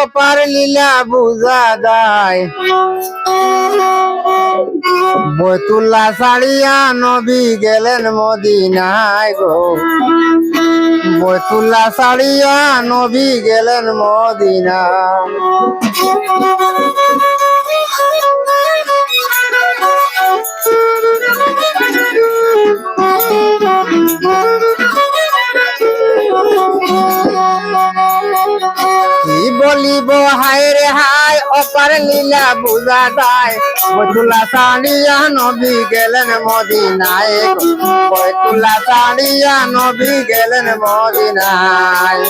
অপার লীলা বুঝা যায়। বতুল্লা সাড়িয়া নবী গেলেন মদিনায় গো। বতুল্লা সাড়িয়া নবী গেলেন মদিনা বলিব, হায় রে হায়, অপার লীলা বুঝা যায়। বতুল্লা সাড়িয়া নবী গেলেন মদিনায়। গো বতুল্লা সাড়িয়া নবী গেলেন মদিনায়।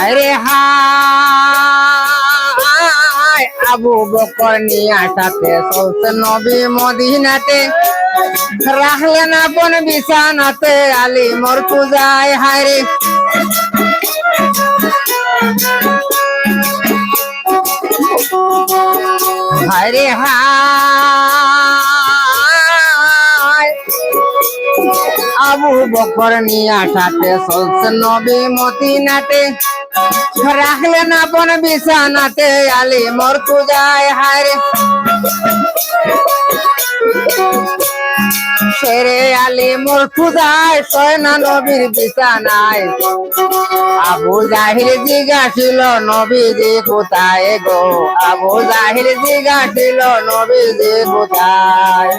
আরে হায় নিয়া সাথে চলছে নবী মদিনাতে। রাখলেন আপন বিছানাতে আলী মোর পূজায় হারে হায়রে হায়। আবু বকর নিয়া সাথে চলছে নবী মদিনাতে। রাখলেন আপন বিছানাতে, আলী মোর পূজায় হায়রে। সেরে আলী মোর পূজায় সয়না নবীর বিছানায়। আবু জাহির জিজ্ঞাসিল, নবীজি কোথায় গো? আবু জাহির জিজ্ঞাসিল, নবীজি কোথায়?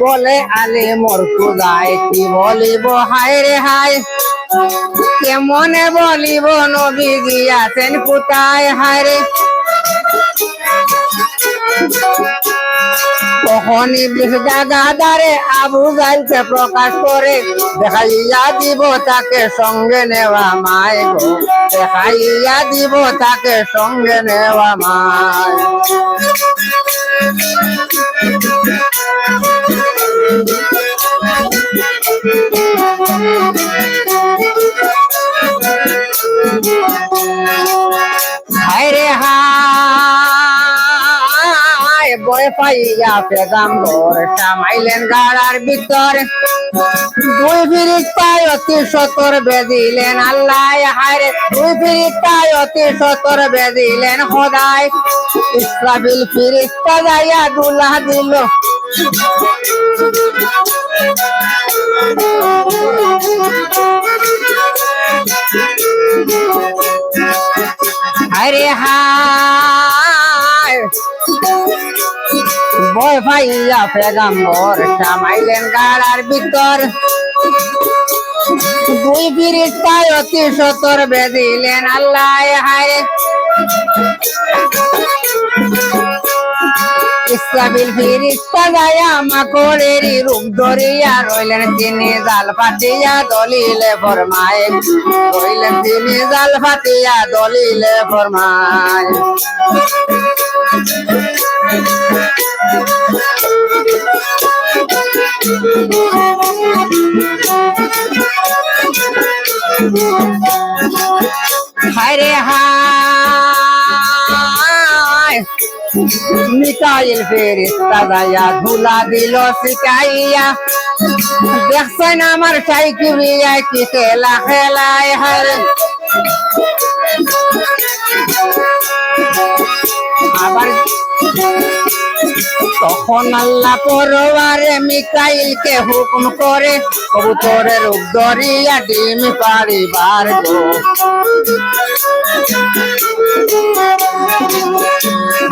বলে আলে মোর খুদায় কি বলিব? হায়রে হায়। কেমনে বলিব? নবী গিয়াছেন কোথায়? হায়রে তখন ইবলিস জাগাদারে আবু জাইলকে প্রকাশ করে দেখাইয়া দিব তাকে সঙ্গে নেওয়া মায় গো। দেখাইয়া দিব তাকে সঙ্গে নেওয়া মায়। হায় বয় পাইয়া পেগাম্বর সামাইলেন গাড়ার ভিতর। দুই ফিরিস্তায় অতি সতর বেদিলেন আল্লাহ, হায়রে। দুই ফিরিস্তায় অতি সতর বেদিলেন খোদায় ইসরাফিল ফিরিস্তা যাইয়া দুলা দিল। আরে হায়। ভাইয়া পেগাম্বর সামাইলেন গাড়ার ভিতর। দুই ফিরিস্তায় অতি সতর বেদিলেন আল্লাহ হায়। ইসরাবিল ফিরিস্তা গায়া মাকড়েরই রূপ ধরিয়া রইলেন তিনি জাল ফাটিয়া দলিলে ফরমায়। রইলেন তিনি জাল ফাটিয়া দলিলে ফরমায়। হায়রে মিকাইল ফেরিস্তা যাইয়া ধুলা দিল শিকাইয়া। দেখছেন আমার সাইকিবিয়া কি খেলা খেলায় হারে আবার তখন আল্লাহ পরবারে মিকাইলকে হুকুম করে, কবুতরের উদ্দরিয়া ডিম পারিবার গো।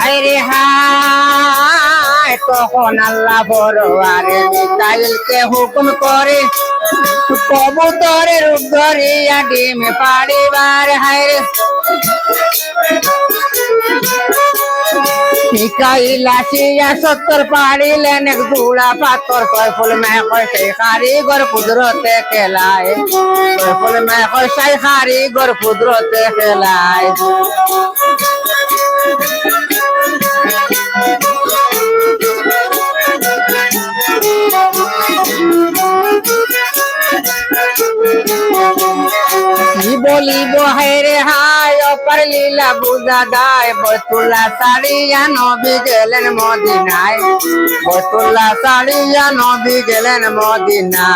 হায়রে হায়। তখন আল্লাহ পরবারে মিকাইলকে হুকুম করে, কবুতরের উদ্দরিয়া ডিম পারিবার আসিয়া সত্তর পারিলেন এক জোড়া পাথর কয় ফুল মেয়ে কয় সেই কারিগর কুদরতে খেলায়। কয় ফুল মেয়ে কয় সেই কারিগর কুদরতে খেলায়। বলিব হেরে হাই অপার লীলা বুঝা দায় বতুল্লা সারিয়া নবী গেলেন মদিনায় বতুল্লা সারিয়া নবী গেলেন মদিনা